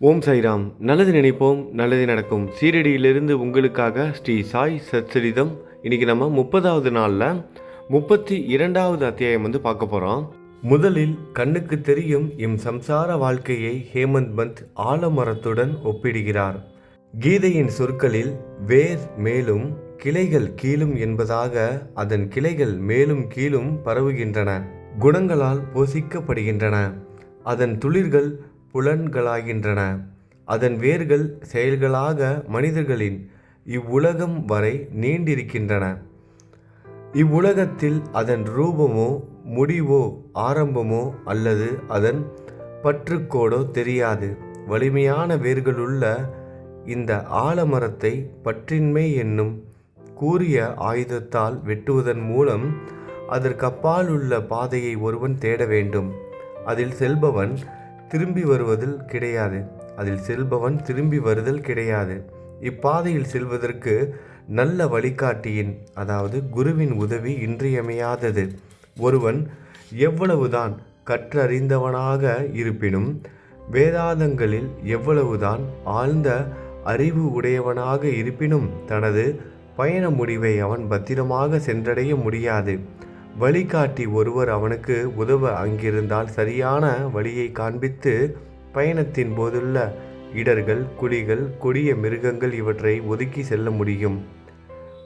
ஓம் சாய்ராம். நல்லது நினைப்போம் நல்லது நடக்கும். சீரடியிலிருந்து உங்களுக்காக ஸ்ரீ சாய் சச்சரிதம். இன்னைக்கு நம்ம முப்பதாவது நாளில் முப்பத்தி இரண்டாவது அத்தியாயம் வந்து பார்க்க போகிறோம் முதலில் கண்ணுக்கு தெரியும் எம் சம்சார வாழ்க்கையை ஹேமந்த் பந்த் ஆலமரத்துடன் ஒப்பிடுகிறார். கீதையின் சொற்களில் வேர் மேலும் கிளைகள் கீழும் என்பதாக அதன் கிளைகள் மேலும் கீழும் பரவுகின்றன. குணங்களால் போஷிக்கப்படுகின்றன. அதன் துளிர்கள் புலன்களாகின்றன. அதன் வேர்கள் செயல்களாக மனிதர்களின் இவ்வுலகம் வரை நீண்டிருக்கின்றன. இவ்வுலகத்தில் அதன் ரூபமோ முடிவோ ஆரம்பமோ அல்லது அதன் பற்றுக்கோடோ தெரியாது. வலிமையான வேர்களுள்ள இந்த ஆலமரத்தை பற்றின்மை என்னும் கூறிய ஆயுதத்தால் வெட்டுவதன் மூலம் அதற்கப்பால் உள்ள பாதையை ஒருவன் தேட வேண்டும். அதில் செல்பவன் திரும்பி வருவதில் கிடையாது. அதில் செல்பவன் திரும்பி வருதல் கிடையாது. இப்பாதையில் செல்வதற்கு நல்ல வழிகாட்டியின் அதாவது குருவின் உதவி இன்றியமையாதது. ஒருவன் எவ்வளவுதான் கற்றறிந்தவனாக இருப்பினும் வேதாந்தங்களில் எவ்வளவுதான் ஆழ்ந்த அறிவு உடையவனாக இருப்பினும் தனது பயண முடிவை அவன் பத்திரமாக சென்றடைய முடியாது. வழிகாட்டி ஒருவர் அவனுக்கு உதவ அங்கிருந்தால் சரியான வழியை காண்பித்து பயணத்தின் போதுள்ள இடர்கள் குழிகள் கொடிய மிருகங்கள் இவற்றை ஒதுக்கி செல்ல முடியும்.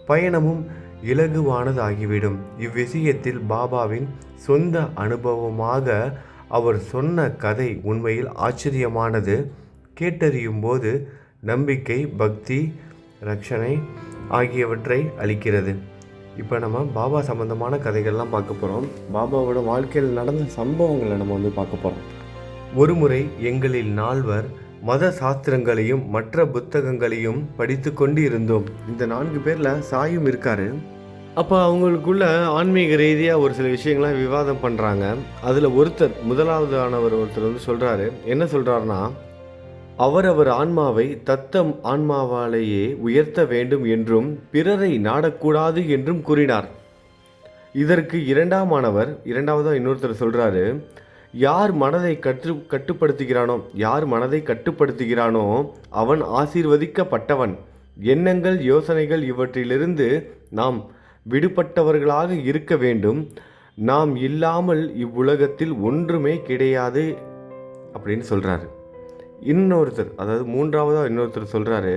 பயணமும் இலகுவானதாகிவிடும். இவ்விஷயத்தில் பாபாவின் சொந்த அனுபவமாக அவர் சொன்ன கதை உண்மையில் ஆச்சரியமானது. கேட்டறியும் போது நம்பிக்கை பக்தி ரட்சணை ஆகியவற்றை அளிக்கிறது. இப்போ நம்ம பாபா சம்மந்தமான கதைகள்லாம் பார்க்க போகிறோம். பாபாவோட வாழ்க்கையில் நடந்த சம்பவங்களை நம்ம வந்து பார்க்க போகிறோம். ஒருமுறை எங்களில் நால்வர் மத சாஸ்திரங்களையும் மற்ற புத்தகங்களையும் படித்து கொண்டு இருந்தோம் இந்த நான்கு பேரில் சாயும் இருக்காரு. அப்போ அவங்களுக்குள்ள ஆன்மீக ரீதியாக ஒரு சில விஷயங்கள்லாம் விவாதம் பண்ணுறாங்க அதில் ஒருத்தர் முதலாவது ஆனவர் ஒருத்தர் வந்து சொல்கிறாரு என்ன சொல்கிறாருன்னா அவரவர் ஆன்மாவை தத்தம் ஆன்மாவாலேயே உயர்த்த வேண்டும் என்றும் பிறரை நாடக்கூடாது என்றும் கூறினார். இதற்கு இரண்டாமானவர் இரண்டாவதாக இன்னொருத்தர் சொல்கிறாரு யார் மனதை கற்று கட்டுப்படுத்துகிறானோ யார் மனதை கட்டுப்படுத்துகிறானோ அவன் ஆசீர்வதிக்கப்பட்டவன். எண்ணங்கள் யோசனைகள் இவற்றிலிருந்து நாம் விடுபட்டவர்களாக இருக்க வேண்டும். நாம் இல்லாமல் இவ்வுலகத்தில் ஒன்றுமே கிடையாது அப்படின்னு சொல்கிறாரு இன்னொருத்தர் அதாவது மூன்றாவதாக இன்னொருத்தர் சொல்கிறாரு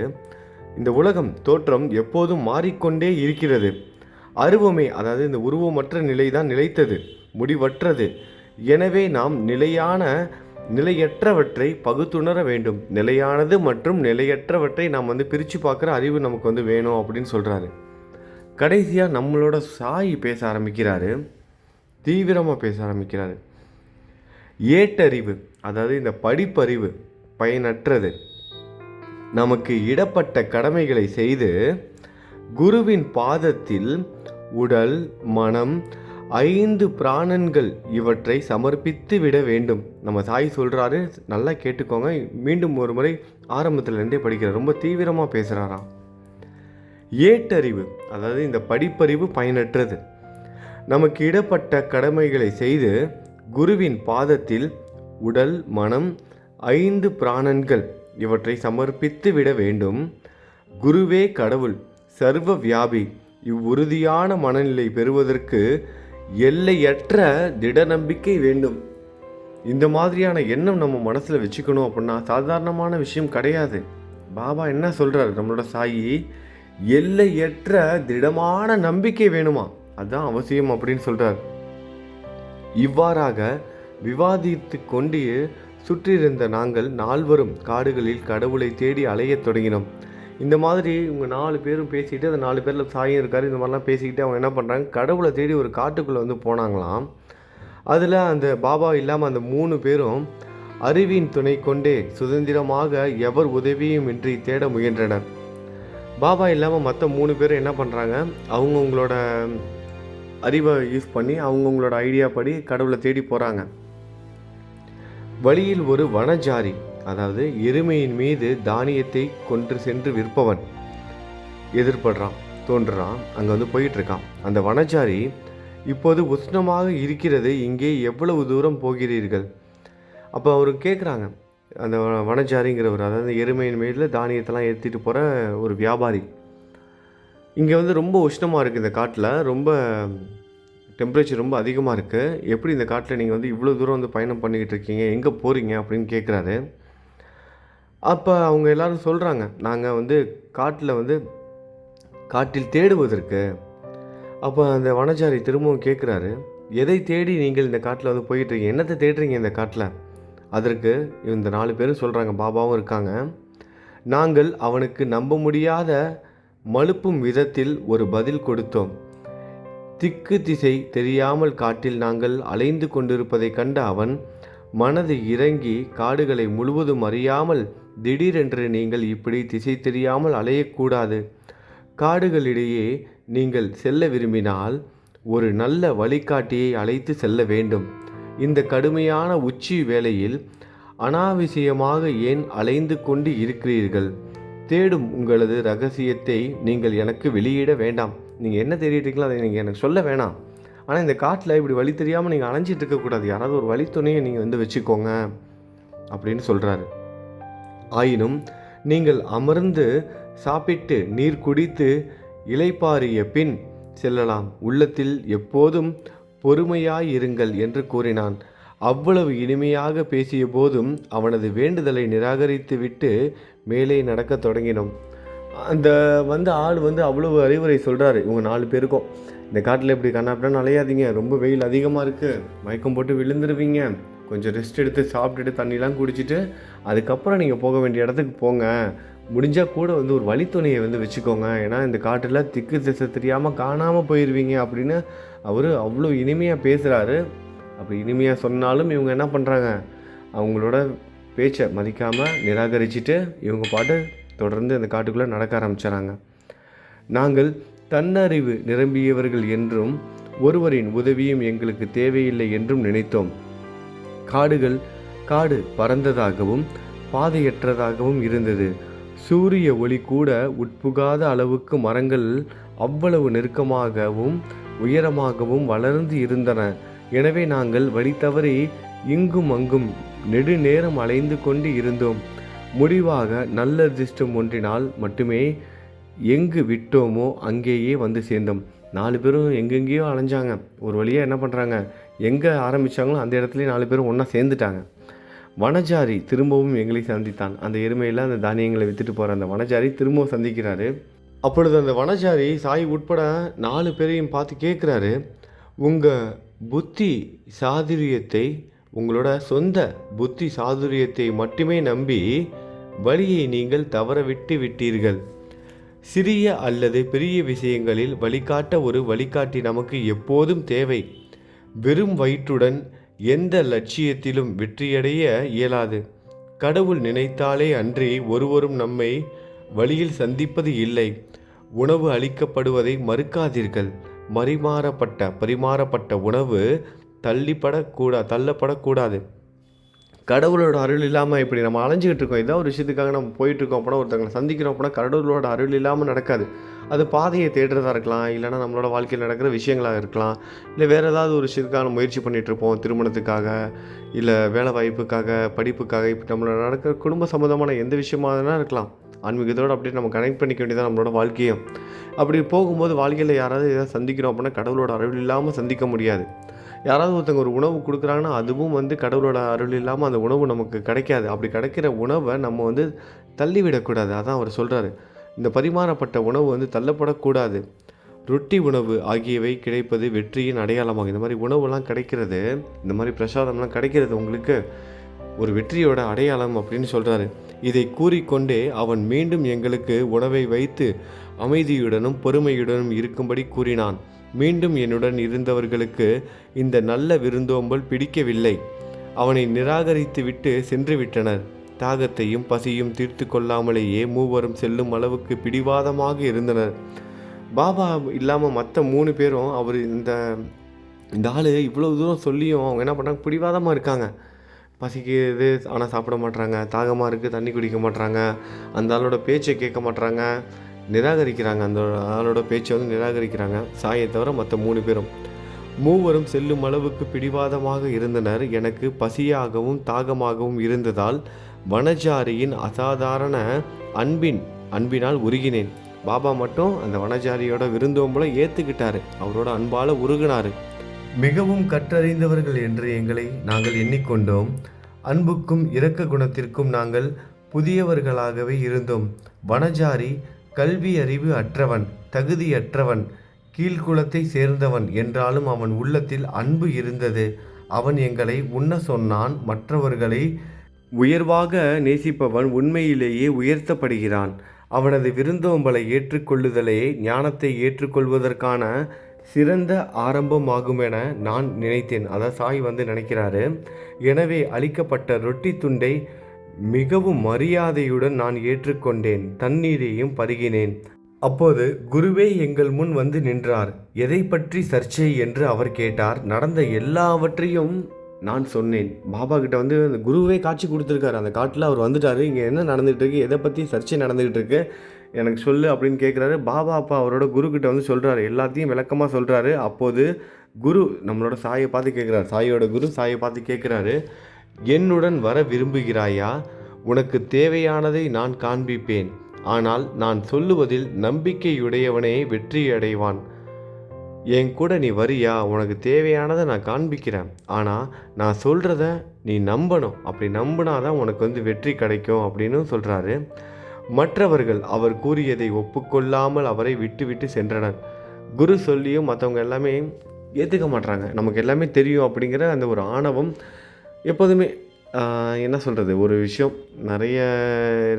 இந்த உலகம் தோற்றம் எப்போதும் மாறிக்கொண்டே இருக்கிறது. அருவமே அதாவது இந்த உருவமற்ற நிலை தான் நிலைத்தது முடிவற்றது. எனவே நாம் நிலையான நிலையற்றவற்றை பகுத்துணர வேண்டும். நிலையானது மற்றும் நிலையற்றவற்றை நாம் வந்து பிரித்து பார்க்குற அறிவு நமக்கு வந்து வேணும் அப்படின்னு சொல்கிறாரு கடைசியாக நம்மளோட சாய் பேச ஆரம்பிக்கிறாரு. தீவிரமாக பேச ஆரம்பிக்கிறாரு. ஏட்டறிவு அதாவது இந்த படிப்பறிவு பயனற்றது. நமக்கு இடப்பட்ட கடமைகளை செய்து குருவின் பாதத்தில் உடல் மனம் ஐந்து பிராணன்கள் இவற்றை சமர்ப்பித்து விட வேண்டும். நம்ம சாய் சொல்கிறாரு நல்லா கேட்டுக்கோங்க. மீண்டும் ஒரு முறை ஆரம்பத்துலேருந்தே படிக்கிறார் ரொம்ப தீவிரமாக பேசுகிறாராம் ஏட்டறிவு அதாவது இந்த படிப்பறிவு பயனற்றது. நமக்கு இடப்பட்ட கடமைகளை செய்து குருவின் பாதத்தில் உடல் மனம் ஐந்து பிராணன்கள் இவற்றை சமர்ப்பித்து விட வேண்டும். குருவே கடவுள் சர்வ வியாபி இவ்வுறுதியான மனநிலை பெறுவதற்கு எல்லையற்ற திட நம்பிக்கை வேண்டும். இந்த மாதிரியான எண்ணம் நம்ம மனசில் வச்சுக்கணும் அப்படின்னா சாதாரணமான விஷயம் கிடையாது. பாபா என்ன சொல்கிறார் நம்மளோட சாயி? எல்லையற்ற திடமான நம்பிக்கை வேணுமா? அதுதான் அவசியம் அப்படின்னு சொல்கிறார் இவ்வாறாக விவாதித்து கொண்டு சுற்றியிருந்த நாங்கள் நால்வரும் காடுகளில் கடவுளை தேடி அலையத் தொடங்கினோம். இந்த மாதிரி இவங்க நாலு பேரும் பேசிக்கிட்டு அந்த நாலு பேரில் சாயம் இருக்கார் இந்த மாதிரிலாம் பேசிக்கிட்டு அவங்க என்ன பண்ணுறாங்க கடவுளை தேடி ஒரு காட்டுக்குள்ளே வந்து போனாங்களாம். அதில் அந்த பாபா இல்லாமல் அந்த மூணு பேரும் அறிவின் துணை கொண்டே சுதந்திரமாக எவர் உதவியும் இன்றி தேட முயன்றனர். பாபா இல்லாமல் மற்ற மூணு பேரும் என்ன பண்ணுறாங்க அவங்கவுங்களோட அறிவை யூஸ் பண்ணி அவங்கவுங்களோட ஐடியா படி கடவுளை தேடி போகிறாங்க வழியில் ஒரு வனஜாரி அதாவது எருமையின் மீது தானியத்தை கொன்று சென்று விற்பவன் எதிர்படுறான் தோன்றுறான் அங்கே வந்து போயிட்டுருக்கான். அந்த வனஜாரி இப்போது உஷ்ணமாக இருக்கிறது இங்கே எவ்வளவு தூரம் போகிறீர்கள்? அப்போ அவர் கேட்குறாங்க அந்த வனஜாரிங்கிறவர் அதாவது எருமையின் மேல தானியத்தெல்லாம் ஏற்றிட்டு போகிற ஒரு வியாபாரி. இங்கே வந்து ரொம்ப உஷ்ணமாக இருக்குது இந்த காட்டில் ரொம்ப டெம்பரேச்சர் ரொம்ப அதிகமாக இருக்குது எப்படி இந்த காட்டில் நீங்கள் வந்து இவ்வளோ தூரம் வந்து பயணம் பண்ணிக்கிட்டு இருக்கீங்க? எங்கே போகிறீங்க அப்படின்னு கேட்குறாரு அப்போ அவங்க எல்லோரும் சொல்கிறாங்க நாங்கள் வந்து காட்டில் வந்து காட்டில் தேடுவதற்கு. அப்போ அந்த வனச்சாரி திரும்பவும் கேட்குறாரு எதை தேடி நீங்கள் இந்த காட்டில் வந்து போயிட்டுருக்கீங்க என்னத்தை தேடுறீங்க இந்த காட்டில்? அதற்கு இந்த நாலு பேரும் சொல்கிறாங்க பாபாவும் இருக்காங்க. நாங்கள் அவனுக்கு நம்ப முடியாத மழுப்பும் விதத்தில் ஒரு பதில் கொடுத்தோம். திக்கு திசை தெரியாமல் காட்டில் நாங்கள் அலைந்து கொண்டிருப்பதைக் கண்ட அவன் மனது இறங்கி காடுகளை முழுவதும் அறியாமல் திடீரென்று நீங்கள் இப்படி திசை தெரியாமல் அலையக்கூடாது. காடுகளிடையே நீங்கள் செல்ல விரும்பினால் ஒரு நல்ல வழிகாட்டியை அழைத்து செல்ல வேண்டும். இந்த கடுமையான உச்சி வேளையில் அனாவசியமாக ஏன் அலைந்து கொண்டு இருக்கிறீர்கள்? தேடும் உங்களது ரகசியத்தை நீங்கள் எனக்கு வெளியிட வேண்டாம். நீங்கள் என்ன தேடிட்டீங்களோ அதை நீங்கள் எனக்கு சொல்ல வேணாம். ஆனால் இந்த காட்டில் இப்படி வழி தெரியாமல் நீங்கள் அலைஞ்சிட்டு இருக்கக்கூடாது யாராவது ஒரு வழித்துணையை நீங்கள் வந்து வச்சுக்கோங்க அப்படின்னு சொல்கிறாரு ஆயினும் நீங்கள் அமர்ந்து சாப்பிட்டு நீர் குடித்து இளைப்பாறிய பின் செல்லலாம். உள்ளத்தில் எப்போதும் பொறுமையாயிருங்கள் என்று கூறினான். அவ்வளவு இனிமையாக பேசிய போதும் அவனது வேண்டுதலை நிராகரித்துவிட்டு மேலே நடக்கத் தொடங்கினோம். அந்த வந்து ஆள் வந்து அவ்வளவு அறிவுரை சொல்கிறாரு இவங்க நாலு பேருக்கும். இந்த காட்டில் இப்படி கண்ணாப்பிடான்னு அலையாதீங்க ரொம்ப வெயில் அதிகமாக இருக்குது மயக்கம் போட்டு விழுந்துருவீங்க. கொஞ்சம் ரெஸ்ட் எடுத்து சாப்பிட்டுட்டு தண்ணிலாம் குடிச்சிட்டு அதுக்கப்புறம் நீங்கள் போக வேண்டிய இடத்துக்கு போங்க. முடிஞ்சால் கூட வந்து ஒரு வழித்துணையை வந்து வச்சுக்கோங்க. ஏன்னா இந்த காட்டில் திக்கு திசை தெரியாமல் காணாமல் போயிடுவீங்க அப்படின்னு அவர் அவ்வளோ இனிமையாக பேசுகிறாரு அப்படி இனிமையாக சொன்னாலும் இவங்க என்ன பண்ணுறாங்க அவங்களோட பேச்சை மதிக்காமல் நிராகரிச்சுட்டு இவங்க பாட்டு தொடர்ந்து அந்த காட்டுக்குள்ளே நடக்க ஆரம்பிச்சிடறாங்க. நாங்கள் தன்னறிவு நிரம்பியவர்கள் என்றும் ஒருவரின் உதவியும் எங்களுக்கு தேவையில்லை என்றும் நினைத்தோம். காடுகள் காடு பறந்ததாகவும் பாதையற்றதாகவும் இருந்தது. சூரிய ஒளி கூட உட்புகாத அளவுக்கு மரங்கள் அவ்வளவு நெருக்கமாகவும் உயரமாகவும் வளர்ந்து இருந்தன. எனவே நாங்கள் வழி தவறி இங்கும் அங்கும் நெடுநேரம் அலைந்து கொண்டு இருந்தோம். முடிவாக நல்ல அதிர்ஷ்டம் ஒன்றினால் மட்டுமே எங்கு விட்டோமோ அங்கேயே வந்து சேர்ந்தோம். நாலு பேரும் எங்கெங்கேயோ அலைஞ்சாங்க. ஒரு வழியாக என்ன பண்ணுறாங்க எங்கே ஆரம்பித்தாங்களோ அந்த இடத்துலயே நாலு பேரும் ஒன்றா சேர்ந்துட்டாங்க. வனஜாரி திரும்பவும் எங்களை சந்தித்தான். அந்த எருமையில் அந்த தானியங்களை விற்றுட்டு போகிற அந்த வனஜாரி திரும்பவும் சந்திக்கிறாரு. அப்பொழுது அந்த வனஜாரி சாய் உட்பட நாலு பேரையும் பார்த்து கேட்குறாரு உங்கள் புத்தி சாதுரியத்தை உங்களோட சொந்த புத்தி சாதுரியத்தை மட்டுமே நம்பி வழியை நீங்கள் தவற விட்டு விட்டீர்கள். சிறிய அல்லது பெரிய விஷயங்களில் வழிகாட்ட ஒரு வழிகாட்டி நமக்கு எப்போதும் தேவை. வெறும் வயிற்றுடன் எந்த லட்சியத்திலும் வெற்றியடைய இயலாது. கடவுள் நினைத்தாலே அன்றி ஒருவரும் நம்மை வழியில் சந்திப்பது இல்லை. உணவு அளிக்கப்படுவதை மறுக்காதீர்கள். மறிமாறப்பட்ட பரிமாறப்பட்ட உணவு தள்ளிப்படக்கூடா தள்ளப்படக்கூடாது. கடவுளோட அருள் இல்லாமல் இப்படி நம்ம அலைஞ்சிக்கிட்டு இருக்கோம். ஏதோ ஒரு விஷயத்துக்காக நம்ம போயிட்டுருக்கோம் அப்படின்னா ஒருத்தங்களை சந்திக்கிறோம் அப்படின்னா கடவுளோட அருள் இல்லாமல் நடக்காது. அது பாதையை தேடுறதா இருக்கலாம். இல்லைனா நம்மளோட வாழ்க்கையில் நடக்கிற விஷயங்களாக இருக்கலாம். இல்லை வேறு ஏதாவது ஒரு விஷயத்துக்காக முயற்சி பண்ணிகிட்டு இருப்போம் திருமணத்துக்காக இல்லை வேலை வாய்ப்புக்காக படிப்புக்காக. இப்போ நம்மளோட நடக்கிற குடும்ப சம்மந்தமான எந்த விஷயமாக இருக்கலாம். ஆன்மீகத்தோடு அப்படியே நம்ம கனெக்ட் பண்ணிக்க வேண்டியதான் நம்மளோட வாழ்க்கையும். அப்படி போகும்போது வாழ்க்கையில் யாராவது எதாவது சந்திக்கிறோம் அப்படின்னா கடவுளோட அருள் இல்லாமல் சந்திக்க முடியாது. யாராவது ஒருத்தங்க ஒரு உணவு கொடுக்குறாங்கன்னா அதுவும் வந்து கடவுளோட அருள் இல்லாமல் அந்த உணவு நமக்கு கிடைக்காது. அப்படி கிடைக்கிற உணவை நம்ம வந்து தள்ளிவிடக்கூடாது. அதான் அவர் சொல்கிறாரு இந்த பரிமாறப்பட்ட உணவு வந்து தள்ளப்படக்கூடாது. ரொட்டி உணவு ஆகியவை கிடைப்பது வெற்றியின் அடையாளமாகும். இந்த மாதிரி உணவுலாம் கிடைக்கிறது இந்த மாதிரி பிரசாதம்லாம் கிடைக்கிறது உங்களுக்கு ஒரு வெற்றியோட அடையாளம் அப்படின்னு சொல்கிறாரு இதை கூறிக்கொண்டே அவன் மீண்டும் எங்களுக்கு உணவை வைத்து அமைதியுடனும் பொறுமையுடனும் இருக்கும்படி கூறினான். மீண்டும் என்னுடன் இருந்தவர்களுக்கு இந்த நல்ல விருந்தோம்பல் பிடிக்கவில்லை. அவனை நிராகரித்துவிட்டு சென்று விட்டனர் தாகத்தையும் பசியும் தீர்த்து கொள்ளாமலேயே மூவரும் செல்லும் அளவுக்கு பிடிவாதமாக இருந்தனர். பாபா இல்லாமல் மற்ற மூணு பேரும் அவர் இந்த இந்த ஆள் இவ்வளோ தூரம் சொல்லியும் அவங்க என்ன பண்ணுறாங்க பிடிவாதமாக இருக்காங்க. பசிக்குது ஆனால் சாப்பிட மாட்றாங்க. தாகமாக இருக்குது தண்ணி குடிக்க மாட்றாங்க. அந்த ஆளோட பேச்சை கேட்க மாட்றாங்க. நிராகரிக்கிறாங்க. அந்த ஆளோட பேச்சை வந்து நிராகரிக்கிறாங்க. சாயை தவிர மற்ற மூணு பேரும். மூவரும் செல்லும் அளவுக்கு பிடிவாதமாக இருந்தனர். எனக்கு பசியாகவும் தாகமாகவும் இருந்ததால் வனஜாரியின் அசாதாரண அன்பின் அன்பினால் உருகினேன். பாபா மட்டும் அந்த வனஜாரியோட விருந்தோம்பலை ஏற்றுக்கிட்டாரு அவரோட அன்பால் உருகினார். மிகவும் கற்றறிந்தவர்கள் என்று எங்களை நாங்கள் எண்ணிக்கொண்டோம். அன்புக்கும் இரக்க குணத்திற்கும் நாங்கள் புதியவர்களாகவே இருந்தோம். வனஜாரி கல்வி அறிவு அற்றவன் தகுதியற்றவன் கீழ்குலத்தை சேர்ந்தவன் என்றாலும் அவன் உள்ளத்தில் அன்பு இருந்தது. அவன் எங்களை உண்ண சொன்னான் மற்றவர்களை உயர்வாக நேசிப்பவன் உண்மையிலேயே உயர்த்தப்படுகிறான். அவனது விருந்தோம்பலை ஏற்றுக்கொள்ளுதலே ஞானத்தை ஏற்றுக்கொள்வதற்கான சிறந்த ஆரம்பமாகும் என நான் நினைத்தேன். அதான் சாய் வந்து நினைக்கிறாரு. எனவே அளிக்கப்பட்ட ரொட்டி துண்டை மிகவும் மரியாதையுடன் நான் ஏற்றுக்கொண்டேன். தண்ணீரையும் பருகினேன். அப்போது குருவே எங்கள் முன் வந்து நின்றார். எதை பற்றி சர்ச்சை என்று அவர் கேட்டார். நடந்த எல்லாவற்றையும் நான் சொன்னேன். பாபா கிட்ட வந்து அந்த குருவே காட்சி கொடுத்துருக்காரு. அந்த காட்டில் அவர் வந்துட்டார். இங்கே என்ன நடந்துகிட்டு இருக்கு எதை பற்றி சர்ச்சை நடந்துகிட்டு இருக்கு எனக்கு சொல்லு அப்படின்னு கேட்குறாரு பாபா அப்பா அவரோட குரு கிட்ட வந்து சொல்கிறாரு எல்லாத்தையும் விளக்கமாக சொல்கிறாரு அப்போது குரு நம்மளோட சாயை பார்த்து கேட்குறாரு சாயோட குரு சாயை பார்த்து கேட்குறாரு என்னுடன் வர விரும்புகிறாயா? உனக்கு தேவையானதை நான் காண்பிப்பேன். ஆனால் நான் சொல்லுவதில் நம்பிக்கையுடையவனே வெற்றி அடைவான் என் கூட நீ வரியா? உனக்கு தேவையானதை நான் காண்பிக்கிறேன். ஆனால் நான் சொல்கிறத நீ நம்பணும். அப்படி நம்பினா தான் உனக்கு வந்து வெற்றி கிடைக்கும் அப்படின்னு சொல்கிறாரு மற்றவர்கள் அவர் கூறியதை ஒப்புக்கொள்ளாமல் அவரை விட்டு விட்டு சென்றனர். குரு சொல்லியும் மற்றவங்க எல்லாமே ஏற்றுக்க மாட்றாங்க. நமக்கு எல்லாமே தெரியும் அப்படிங்கிற அந்த ஒரு ஆணவம் எப்போதுமே என்ன சொல்கிறது ஒரு விஷயம் நிறைய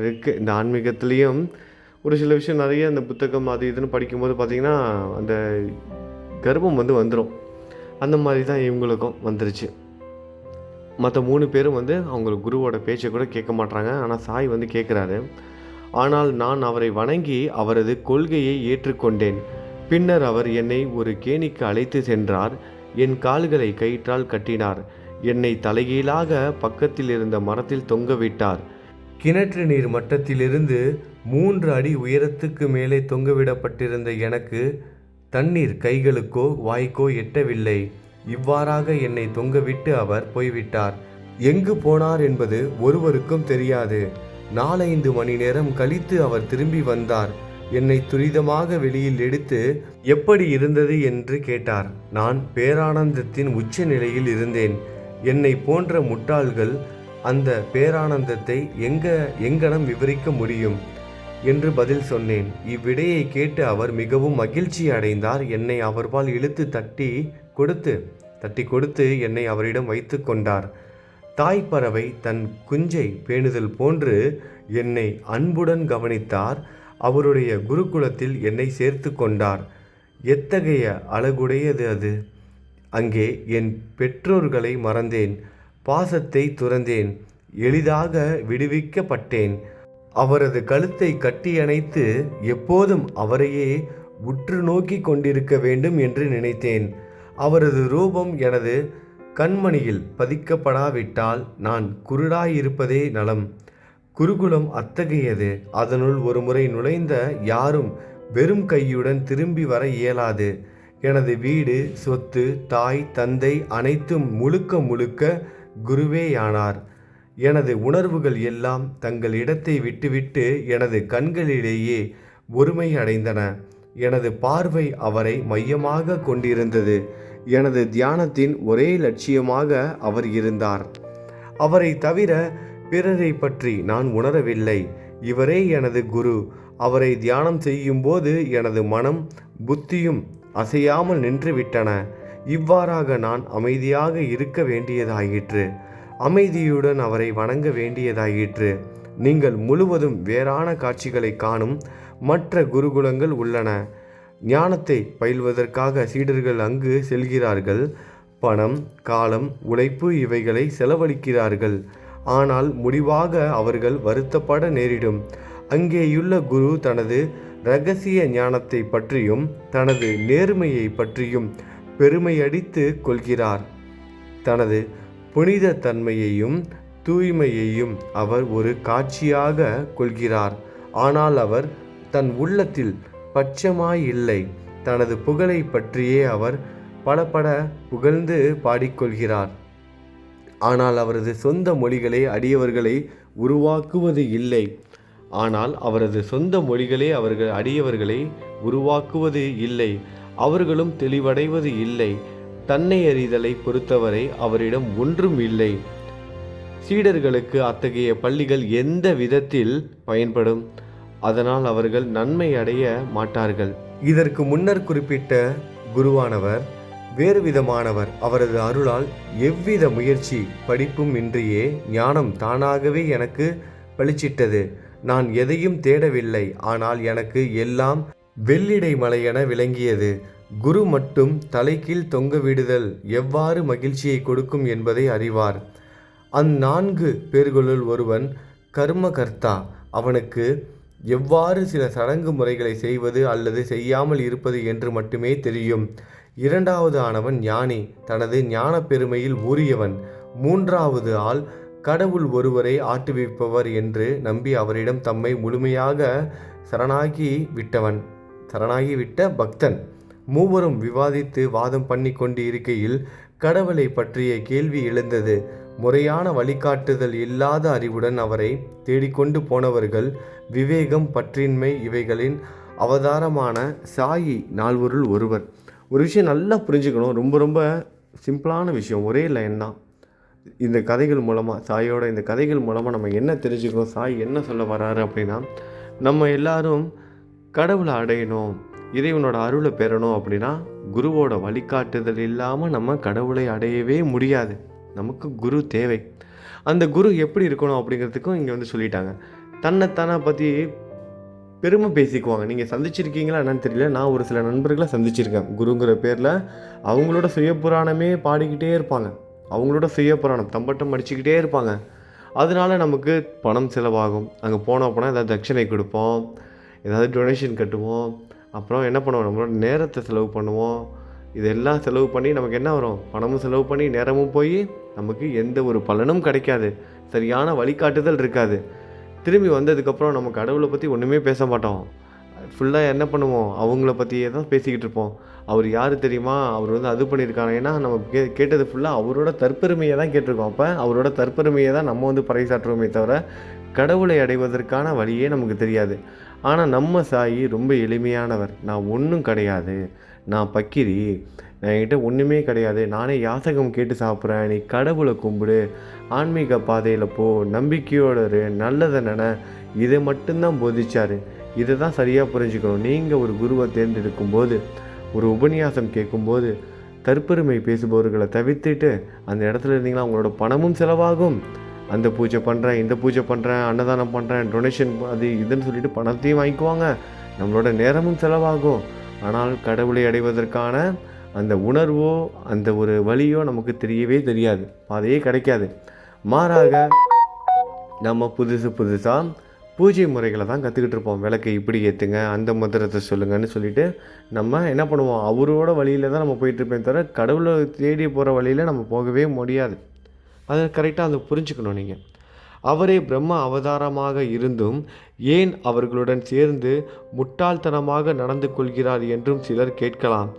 இருக்குது இந்த ஆன்மீகத்துலேயும் ஒரு சில விஷயம் நிறைய அந்த புத்தகம் அது இதுன்னு படிக்கும்போது பார்த்திங்கன்னா அந்த கர்வம் வந்து வந்துடும் அந்த மாதிரி தான் இவங்களுக்கும் வந்துருச்சு. மற்ற மூணு பேரும் வந்து அவங்களுக்கு குருவோட பேச்சை கூட கேட்க மாட்டாங்க ஆனால் சாய் வந்து கேட்குறாரு. ஆனால் நான் அவரை வணங்கி அவரது கொள்கையை ஏற்றுக்கொண்டேன். பின்னர் அவர் என்னை ஒரு கேணிக்கு அழைத்து சென்றார். என் கால்களை கயிற்றால் கட்டினார். என்னை தலைகீழாக பக்கத்தில் இருந்த மரத்தில் தொங்கவிட்டார் கிணற்று நீர் மட்டத்திலிருந்து மூன்று அடி உயரத்துக்கு மேலே தொங்கவிடப்பட்டிருந்த எனக்கு தண்ணீர் கைகளுக்கோ வாய்க்கோ எட்டவில்லை. இவ்வாறாக என்னை தொங்கவிட்டு அவர் போய்விட்டார். எங்கு போனார் என்பது ஒருவருக்கும் தெரியாது. நாலைந்து மணி நேரம் கழித்து அவர் திரும்பி வந்தார். என்னை துரிதமாக வெளியில் எடுத்து எப்படி இருந்தது? என்று கேட்டார். நான் பேரானந்தத்தின் உச்ச நிலையில் இருந்தேன். என்னை போன்ற முட்டாள்கள் அந்த பேரானந்தத்தை எங்க எங்கனம் விவரிக்க முடியும்? என்று பதில் சொன்னேன். இவ்விடையை கேட்டு அவர் மிகவும் மகிழ்ச்சி அடைந்தார். என்னை அவர்பால் இழுத்து தட்டி கொடுத்து தட்டி கொடுத்து என்னை அவரிடம் வைத்து கொண்டார். தாய்ப்பறவை தன் குஞ்சை பேணுதல் போன்று என்னை அன்புடன் கவனித்தார். அவருடைய குருகுலத்தில் என்னை சேர்த்து கொண்டார். எத்தகைய அழகுடையது அது? அங்கே என் பெற்றோர்களை மறந்தேன் பாசத்தை துறந்தேன் எளிதாக விடுவிக்கப்பட்டேன். அவரது கழுத்தை கட்டியணைத்து எப்போதும் அவரையே உற்று நோக்கி கொண்டிருக்க வேண்டும் என்று நினைத்தேன். அவரது ரூபம் எனது கண்மணியில் பதிக்கப்படாவிட்டால் நான் குருடாயிருப்பதே நலம். குருகுலம் அத்தகையது. அதனுள் ஒருமுறை நுழைந்த யாரும் வெறும் கையுடன் திரும்பி வர இயலாது. எனது வீடு சொத்து தாய் தந்தை அனைத்தும் முழுக்க முழுக்க குருவேயானார். எனது உணர்வுகள் எல்லாம் தங்கள் இடத்தை விட்டுவிட்டு எனது கண்களிலேயே ஒருமை அடைந்தன எனது பார்வை அவரை மையமாக கொண்டிருந்தது. எனது தியானத்தின் ஒரே லட்சியமாக அவர் இருந்தார். அவரை தவிர பிறரை பற்றி நான் உணரவில்லை. இவரே எனது குரு. அவரை தியானம் செய்யும்போது எனது மனம் புத்தியும் அசையாமல் நின்றுவிட்டன. இவ்வாறாக நான் அமைதியாக இருக்க வேண்டியதாயிற்று. அமைதியுடன் அவரை வணங்க வேண்டியதாயிற்று. நீங்கள் முழுவதும் வேறான காட்சிகளை காணும் மற்ற குருகுலங்கள் உள்ளன. ஞானத்தை பயில்வதற்காக சீடர்கள் அங்கு செல்கிறார்கள். பணம் காலம் உழைப்பு இவைகளை செலவழிக்கிறார்கள். ஆனால் முடிவாக அவர்கள் வருத்தப்பட நேரிடும். அங்கேயுள்ள குரு தனது இரகசிய ஞானத்தை பற்றியும் தனது நேர்மையை பற்றியும் பெருமையடித்து கொள்கிறார். தனது புனித தன்மையையும் தூய்மையையும் அவர் ஒரு காட்சியாக கொள்கிறார். ஆனால் அவர் தன் உள்ளத்தில் பட்சமாய் இல்லை தனது புகழை பற்றியே அவர் பலபட புகழ்ந்து பாடிக்கொள்கிறார். ஆனால் அவரது சொந்த மொழிகளை அடியவர்களை உருவாக்குவது இல்லை. ஆனால் அவரது சொந்த மொழிகளே அவர்கள் அடியவர்களை உருவாக்குவது இல்லை அவர்களும் தெளிவடைவது இல்லை. தன்னை அறிதலை பொறுத்தவரை அவரிடம் ஒன்றும் இல்லை. சீடர்களுக்கு அத்தகைய பள்ளிகள் எந்த விதத்தில் பயன்படும்? அதனால் அவர்கள் நன்மை அடைய மாட்டார்கள். இதற்கு முன்னர் குறிப்பிட்ட குருவானவர் வேறு விதமானவர் அவரது அருளால் எவ்வித முயற்சி படிப்பும் இன்றியே ஞானம் தானாகவே எனக்கு பளிச்சிட்டது நான் எதையும் தேடவில்லை ஆனால் எனக்கு எல்லாம் வெள்ளிடை மலையென விளங்கியது. குரு மட்டும் தலைக்கீழ் தொங்க விடுதல் எவ்வாறு மகிழ்ச்சியை கொடுக்கும் என்பதை அறிவார். அந்நான்கு பேர்களுள் ஒருவன் கர்மகர்த்தா. அவனுக்கு எவ்வாறு சில சடங்கு முறைகளை செய்வது அல்லது செய்யாமல் இருப்பது என்று மட்டுமே தெரியும். இரண்டாவது ஆனவன் ஞானி. தனது ஞான பெருமையில் ஊறியவன். மூன்றாவது ஆள் கடவுள் ஒருவரை ஆட்டுவிப்பவர் என்று நம்பி அவரிடம் தம்மை முழுமையாக சரணாகி விட்டவன் சரணாகி விட்ட பக்தன். மூவரும் விவாதித்து வாதம் பண்ணி கொண்டு இருக்கையில் கடவுளை பற்றிய கேள்வி எழுந்தது. முறையான வழிகாட்டுதல் இல்லாத அறிவுடன் அவரை தேடிக்கொண்டு போனவர்கள் விவேகம் பற்றின்மை இவைகளின் அவதாரமான சாயி நால்வருள் ஒருவர். ஒரு விஷயம் நல்லா புரிஞ்சுக்கணும். ரொம்ப ரொம்ப சிம்பிளான விஷயம். ஒரே லைன் தான். இந்த கதைகள் மூலமாக சாயோட இந்த கதைகள் மூலமாக நம்ம என்ன தெரிஞ்சுக்கிறோம் சாய் என்ன சொல்ல வராரு அப்படின்னா நம்ம எல்லாரும் கடவுளை அடையணும் இறைவனோட அருளை பெறணும் அப்படின்னா குருவோட வழிகாட்டுதல் இல்லாமல் நம்ம கடவுளை அடையவே முடியாது. நமக்கு குரு தேவை. அந்த குரு எப்படி இருக்கணும் அப்படிங்கிறதுக்கும் இங்கே வந்து சொல்லிட்டாங்க. தன்னைத்தானை பற்றி பெருமை பேசிக்குவாங்க. நீங்கள் சந்திச்சிருக்கீங்களா என்னன்னு தெரியல. நான் ஒரு சில நண்பர்களை சந்திச்சிருக்கேன். குருங்கிற பேரில் அவங்களோட சுயபுராணமே பாடிக்கிட்டே இருப்பாங்க. அவங்களோட சுயபுராணம் தம்பட்டம் அடிச்சுக்கிட்டே இருப்பாங்க. அதனால நமக்கு பணம் செலவாகும். அங்கே போனால் போனால் ஏதாவது தட்சணை கொடுப்போம் ஏதாவது டொனேஷன் கட்டுவோம். அப்புறம் என்ன பண்ணுவோம்? நம்மளோட நேரத்தை செலவு பண்ணுவோம். இதெல்லாம் செலவு பண்ணி நமக்கு என்ன வரும்? பணமும் செலவு பண்ணி நேரமும் போய் நமக்கு எந்த ஒரு பலனும் கிடைக்காது. சரியான வழிகாட்டுதல் இருக்காது. திரும்பி வந்ததுக்கப்புறம் நம்ம கடவுளை பற்றி ஒன்றுமே பேச மாட்டோம். ஃபுல்லாக என்ன பண்ணுவோம்? அவங்கள பற்றியே தான் பேசிக்கிட்டு இருப்போம். அவர் யார் தெரியுமா? அவர் வந்து அது பண்ணியிருக்காங்க ஏன்னா நம்ம கே கேட்டது ஃபுல்லாக அவரோட தற்பெருமையை தான் கேட்டிருக்கோம். அப்போ அவரோட தற்பெருமையை தான் நம்ம வந்து பறைசாற்றுவோமே தவிர கடவுளை அடைவதற்கான வழியே நமக்கு தெரியாது. ஆனால் நம்ம சாயி ரொம்ப எளிமையானவர். நான் ஒன்றும் கிடையாது. நான் பக்கிரி. என்கிட்ட ஒன்றுமே கிடையாது. நானே யாசகம் கேட்டு சாப்பிட்றேன். நீ கடவுளை கும்பிடு. ஆன்மீக பாதையில் போ. நம்பிக்கையோடு இரு. நல்லதை நன. இதை மட்டும்தான் போதிச்சார். இதை தான் சரியாக புரிஞ்சுக்கணும். நீங்கள் ஒரு குருவை தேர்ந்தெடுக்கும் போது ஒரு உபன்யாசம் கேட்கும்போது தற்பெருமை பேசுபவர்களை தவிர்த்துட்டு அந்த இடத்துல இருந்தீங்களா உங்களோட பணமும் செலவாகும். அந்த பூஜை பண்ணுறேன் இந்த பூஜை பண்ணுறேன் அன்னதானம் பண்ணுறேன் டொனேஷன் அது இதுன்னு சொல்லிட்டு பணத்தையும் வாங்கிக்குவாங்க. நம்மளோட நேரமும் செலவாகும். ஆனால் கடவுளை அடைவதற்கான அந்த உணர்வோ அந்த ஒரு வழியோ நமக்கு தெரியவே தெரியாது. பாதையே கிடைக்காது. மாறாக நம்ம புதுசு புதுசாக பூஜை முறைகளை தான் கற்றுக்கிட்டு இருப்போம். விளக்கை இப்படி ஏற்றுங்க அந்த மந்திரத்தை சொல்லுங்கன்னு சொல்லிட்டு நம்ம என்ன பண்ணுவோம்? அவரோட வழியில் தான் நம்ம போயிட்டுருப்பேன் தவிர கடவுளை தேடி போகிற வழியில் நம்ம போகவே முடியாது. அதை கரெக்டாக அதை புரிஞ்சுக்கணும் நீங்கள் அவரே பிரம்ம அவதாரமாக இருந்தும் ஏன் அவர்களுடன் சேர்ந்து முட்டாள்தனமாக நடந்து கொள்கிறார் என்றும் சிலர் கேட்கலாம்.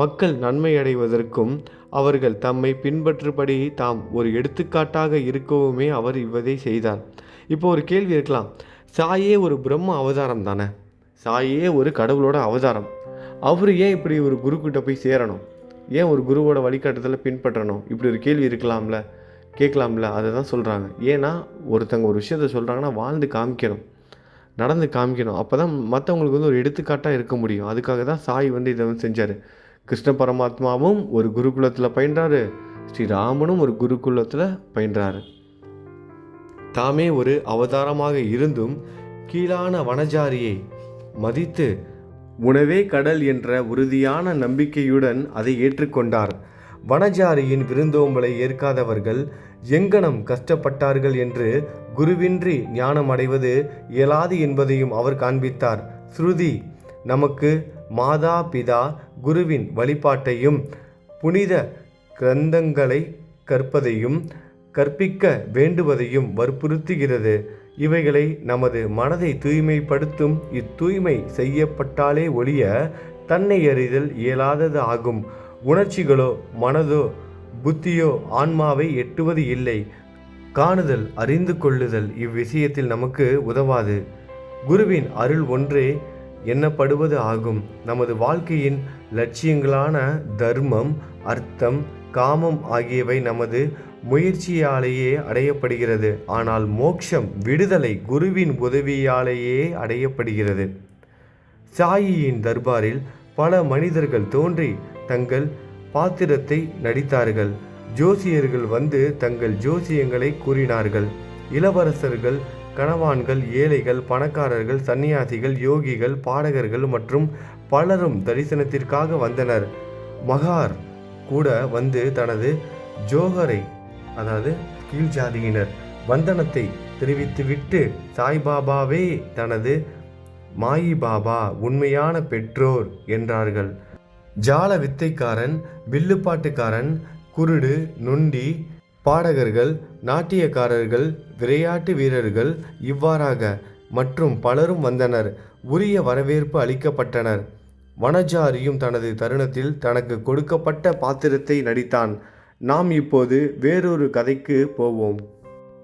மக்கள் நன்மையடைவதற்கும் அவர்கள் தம்மை பின்பற்றுபடி தாம் ஒரு எடுத்துக்காட்டாக இருக்கவுமே அவர் இவ்வதை செய்தார். இப்போ ஒரு கேள்வி இருக்கலாம். சாயே ஒரு பிரம்ம அவதாரம் தானே? சாயே ஒரு கடவுளோட அவதாரம். அவர் ஏன் இப்படி ஒரு குருக்கிட்ட போய் சேரணும்? ஏன் ஒரு குருவோட வழிகாட்டுதலை பின்பற்றணும்? இப்படி ஒரு கேள்வி இருக்கலாம்ல. கேட்கலாம்ல. அதை தான் சொல்கிறாங்க ஏன்னா ஒருத்தங்க ஒரு விஷயத்த சொல்கிறாங்கன்னா வாழ்ந்து காமிக்கணும். நடந்து காமிக்கணும். அப்போ தான் மற்றவங்களுக்கு வந்து ஒரு எடுத்துக்காட்டாக இருக்க முடியும். அதுக்காக தான் சாய் வந்து இதை வந்து செஞ்சார். கிருஷ்ண பரமாத்மாவும் ஒரு குருகுலத்தில் பயின்றாரு. ஸ்ரீராமனும் ஒரு குருகுலத்தில் பயின்றாரு. தாமே ஒரு அவதாரமாக இருந்தும் கீழான வனஜாரியை மதித்து உணவே கடல் என்ற உறுதியான நம்பிக்கையுடன் அதை ஏற்றுக்கொண்டார். வனஜாரியின் விருந்தோம்பலை ஏற்காதவர்கள் எங்கனம் கஷ்டப்பட்டார்கள் என்று குருவின்றி ஞானம் அடைவது இயலாது என்பதையும் அவர் காண்பித்தார். ஸ்ருதி நமக்கு மாதா பிதா குருவின் வழிபாட்டையும் புனித கிரந்தங்களை கற்பதையும் கற்பிக்க வேண்டுவதையும் வற்புறுத்துகிறது. இவைகளை நமது மனதை தூய்மைப்படுத்தும் இத்தூய்மை செய்யப்பட்டாலே ஒழிய தன்னை அறிதல் இயலாதது ஆகும் உணர்ச்சிகளோ மனதோ புத்தியோ ஆன்மாவை எட்டுவது இல்லை. காணுதல் அறிந்து கொள்ளுதல் இவ்விஷயத்தில் நமக்கு உதவாது. குருவின் அருள் ஒன்றே எண்ணப்படுவது ஆகும். நமது வாழ்க்கையின் லட்சியங்களான தர்மம் அர்த்தம் காமம் ஆகியவை நமது முயற்சியாலேயே அடையப்படுகிறது. ஆனால் மோட்சம் விடுதலை குருவின் உதவியாலேயே அடையப்படுகிறது. சாயியின் தர்பாரில் பல மனிதர்கள் தோன்றி தங்கள் பாத்திரத்தை நடித்தார்கள். ஜோசியர்கள் வந்து தங்கள் ஜோசியங்களை கூறினார்கள். இளவரசர்கள் கணவான்கள் ஏழைகள் பணக்காரர்கள் சன்னியாசிகள் யோகிகள் பாடகர்கள் மற்றும் பலரும் தரிசனத்திற்காக வந்தனர். மகார் கூட வந்து தனது ஜோகரை அதாவது கீழ் ஜாதியினர் வந்தனத்தை தெரிவித்துவிட்டு சாய்பாபாவே தனது மாயி பாபா உண்மையான பெற்றோர் என்றார்கள். ஜால வித்தைக்காரன் வில்லுப்பாட்டுக்காரன் குருடு நொண்டி பாடகர்கள் நாட்டியக்காரர்கள் விளையாட்டு வீரர்கள் இவ்வாறாக மற்றும் பலரும் வந்தனர். உரிய வரவேற்பு அளிக்கப்பட்டனர். வனஜாரியும் தனது தருணத்தில் தனக்கு கொடுக்கப்பட்ட பாத்திரத்தை நடித்தான். நாம் இப்போது வேறொரு கதைக்கு போவோம்.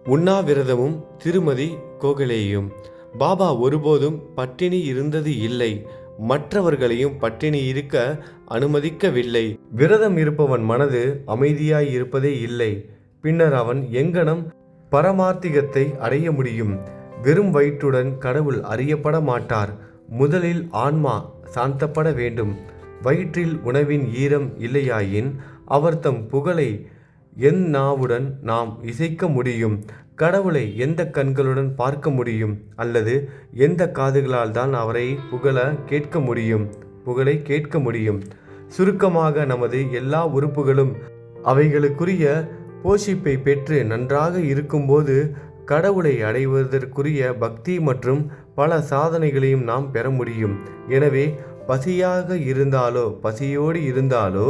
உண்ணாவிரதமும் திருமதி கோகலேயும். பாபா ஒருபோதும் பட்டினி இருந்தது இல்லை. மற்றவர்களையும் பட்டினி இருக்க அனுமதிக்கவில்லை. விரதம் இருப்பவன் மனது அமைதியாய் இருப்பதே இல்லை. பின்னர் அவன் எங்கனம் பரமார்த்திகத்தை அடைய முடியும். வெறும் வயிற்றுடன் கடவுள் அறியப்பட மாட்டார். முதலில் ஆன்மா சாந்தப்பட வேண்டும். வயிற்றில் உணவின் ஈரம் இல்லையாயின் அவர் தம் புகழை என் நாவுடன் நாம் இசைக்க முடியும். கடவுளை எந்த கண்களுடன் பார்க்க முடியும்? அல்லது எந்த காதுகளால் தான் அவரை புகழ கேட்க முடியும்? புகழை கேட்க முடியும். சுருக்கமாக நமது எல்லா உறுப்புகளும் அவைகளுக்குரிய போஷிப்பை பெற்று நன்றாக இருக்கும்போது கடவுளை அடைவதற்குரிய பக்தி மற்றும் பல சாதனைகளையும் நாம் பெற முடியும். எனவே பசியாக இருந்தாலோ பசியோடு இருந்தாலோ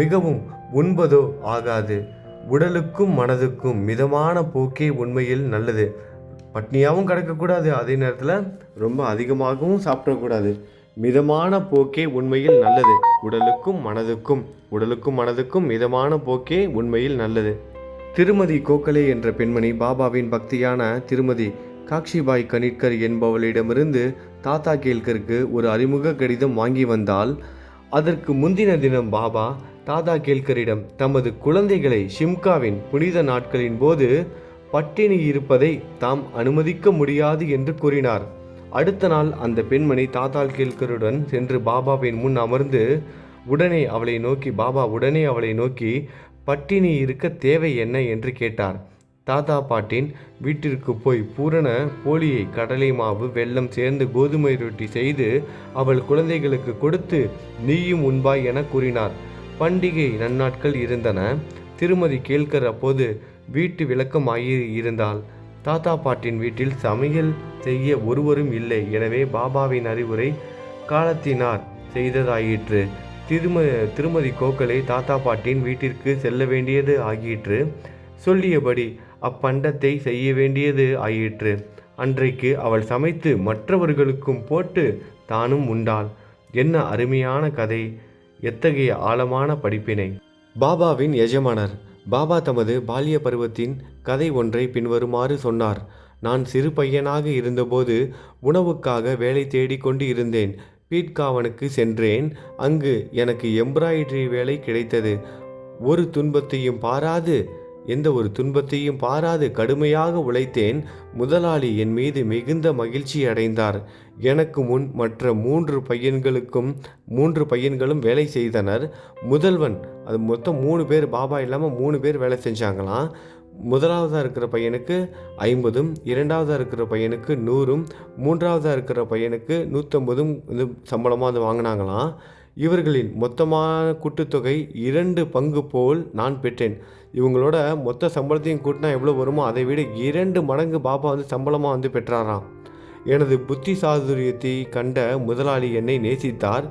மிகவும் உண்பதோ ஆகாது. உடலுக்கும் மனதுக்கும் மிதமான போக்கே உண்மையில் நல்லது. பட்னியாகவும் கிடக்கக்கூடாது. அதே நேரத்தில் ரொம்ப அதிகமாகவும் சாப்பிடக்கூடாது. மிதமான போக்கே உண்மையில் நல்லது. உடலுக்கும் மனதுக்கும் உடலுக்கும் மனதுக்கும் மிதமான போக்கே உண்மையில் நல்லது. திருமதி கோகலே என்ற பெண்மணி பாபாவின் பக்தியான திருமதி காக்ஷிபாய் கணிட்கர் என்பவளிடமிருந்து தாத்தா கேல்கருக்கு ஒரு அறிமுக கடிதம் வாங்கி வந்தால் அதற்கு முந்தின தினம் பாபா தாதா கேல்கரிடம் தமது குழந்தைகளை ஷிம்காவின் புனித நாட்களின் போது பட்டினி இருப்பதை தாம் அனுமதிக்க முடியாது என்று கூறினார். அடுத்த நாள் அந்த பெண்மணி தாத்தா கேல்கருடன் சென்று பாபாவின் முன் அமர்ந்து உடனே அவளை நோக்கி பாபா உடனே அவளை நோக்கி பட்டினி இருக்க தேவை என்ன என்று கேட்டார். தாத்தா பாட்டின் வீட்டிற்கு போய் பூரண போலியை கடலை மாவு வெள்ளம் சேர்ந்து கோதுமை ரொட்டி செய்து அவள் குழந்தைகளுக்கு கொடுத்து நீயும் உண்பாய் என கூறினார். பண்டிகை நன்னாட்கள் இருந்தன. திருமதி கேள்கர் அப்போது வீட்டு விளக்கமாகி இருந்தால் தாத்தா பாட்டின் வீட்டில் சமையல் செய்ய ஒருவரும் இல்லை. எனவே பாபாவின் அறிவுரை காலத்தினார் செய்ததாயிற்று. திரும திருமதி கோகலே தாத்தா பாட்டின் வீட்டிற்கு செல்ல வேண்டியது ஆகிற்று. சொல்லியபடி அப்பண்டத்தை செய்ய வேண்டியது ஆயிற்று. அன்றைக்கு அவள் சமைத்து மற்றவர்களுக்கும் போட்டு தானும் உண்டாள். என்ன அருமையான கதை. எத்தகைய ஆழமான படிப்பினை? பாபாவின் எஜமானர் பாபா தமது பால்ய பருவத்தின் கதை ஒன்றை பின்வருமாறு சொன்னார். நான் சிறு பையனாக இருந்தபோது உணவுக்காக வேலை தேடிக்கொண்டு இருந்தேன் பீட்காவனுக்கு சென்றேன். அங்கு எனக்கு எம்ப்ராய்டரி வேலை கிடைத்தது. ஒரு துன்பத்தையும் பாராது எந்த ஒரு துன்பத்தையும் பாராது கடுமையாக உழைத்தேன். முதலாளி என் மீது மிகுந்த மகிழ்ச்சி அடைந்தார். எனக்கு முன் மற்ற மூன்று பையன்களுக்கும் மூன்று பையன்களும் வேலை செய்தனர். முதல்வன் அது மொத்தம் மூணு பேர் பாபா இல்லாமல் மூணு பேர் வேலை செஞ்சாங்களாம். முதலாவதாக இருக்கிற பையனுக்கு ஐம்பதும் இரண்டாவதாக இருக்கிற பையனுக்கு நூறும் மூன்றாவதாக இருக்கிற பையனுக்கு நூற்றம்பதும் இது சம்பளமாக அது வாங்கினாங்களாம். இவர்களின் மொத்தமான கூட்டுத்தொகை இரண்டு பங்கு போல் நான் பெற்றேன். இவங்களோட மொத்த சம்பளத்தையும் கூட்டினா எவ்வளோ வருமோ அதை விட இரண்டு மடங்கு பாபா வந்து சம்பளமாக வந்து பெற்றாராம். எனது புத்தி சாதுரியத்தை கண்ட முதலாளி என்னை நேசித்தார்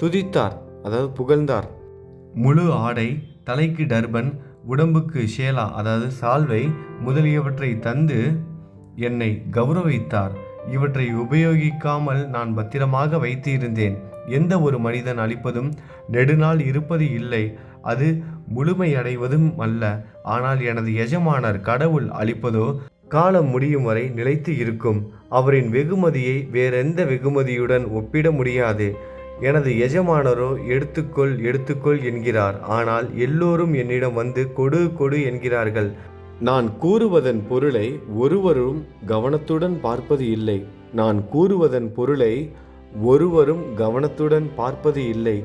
துதித்தார் அதாவது புகழ்ந்தார். முழு ஆடை தலைக்கு டர்பன் உடம்புக்கு ஷேலா அதாவது சால்வை முதலியவற்றை தந்து என்னை கௌரவித்தார். இவற்றை உபயோகிக்காமல் நான் பத்திரமாக வைத்து இருந்தேன் எந்த ஒரு மனிதன் அளிப்பதும் நெடுநாள் இருப்பது இல்லை அது முழுமையடைவதும் அல்ல. ஆனால் எனது எஜமானர் கடவுள் அளிப்பதோ காலம் முடியும் வரை நிலைத்து இருக்கும். அவரின் வெகுமதியை வேறெந்த வெகுமதியுடன் ஒப்பிட முடியாது. எனது எஜமானரோ எடுத்துக்கொள் எடுத்துக்கொள் என்கிறார். ஆனால் எல்லோரும் என்னிடம் வந்து கொடு கொடு என்கிறார்கள். நான் கூறுவதன் பொருளை ஒருவரும் கவனத்துடன் பார்ப்பது இல்லை. நான் கூறுவதன் பொருளை ஒருவரும் கவனத்துடன் பார்ப்பது இல்லை.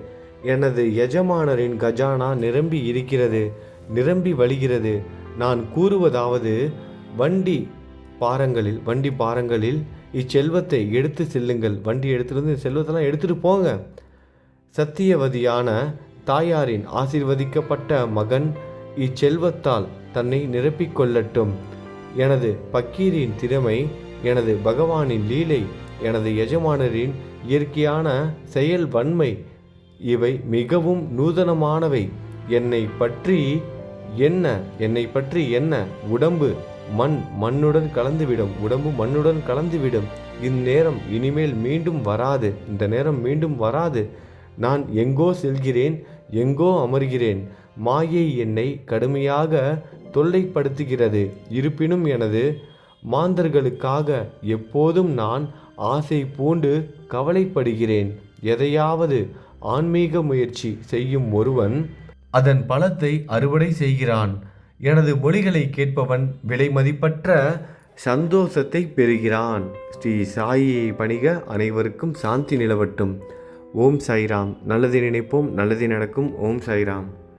எனது எஜமானரின் கஜானா நிரம்பி இருக்கிறது நிரம்பி வழிகிறது. நான் கூறுவதாவது வண்டி பாரங்களில் வண்டி பாறங்களில் இச்செல்வத்தை எடுத்து செல்லுங்கள். வண்டி எடுத்துருந்து வந்து இந்த செல்வத்தெல்லாம் எடுத்துகிட்டு போங்க. சத்தியவதியான தாயாரின் ஆசிர்வதிக்கப்பட்ட மகன் இச்செல்வத்தால் தன்னை நிரப்பிக்கொள்ளட்டும் எனது பக்கீரின் திறமை எனது பகவானின் லீலை எனது எஜமானரின் இயற்கையான செயல் வன்மை இவை மிகவும் நூதனமானவை. என்னை பற்றி என்ன என்னை பற்றி என்ன உடம்பு? மண் மண்ணுடன் கலந்துவிடும் உடம்பு மண்ணுடன் கலந்துவிடும். இந்நேரம் இனிமேல் மீண்டும் வராது இந்த நேரம் மீண்டும் வராது. நான் எங்கோ செல்கிறேன் எங்கோ அமர்கிறேன். மாயை என்னை கடுமையாக தொல்லைப்படுத்துகிறது. இருப்பினும் எனது மாந்தர்களுக்காக எப்போதும் நான் ஆசை பூண்டு கவலைப்படுகிறேன். எதையாவது ஆன்மீக முயற்சி செய்யும் ஒருவன் அதன் பலத்தை அறுவடை செய்கிறான். எனது மொழிகளை கேட்பவன் விலைமதிப்பற்ற சந்தோஷத்தை பெறுகிறான். ஸ்ரீ சாயியை பணிக அனைவருக்கும் சாந்தி நிலவட்டும். ஓம் சாய்ராம். நல்லதை நினைப்போம் நல்லது நடக்கும். ஓம் சாய்ராம்.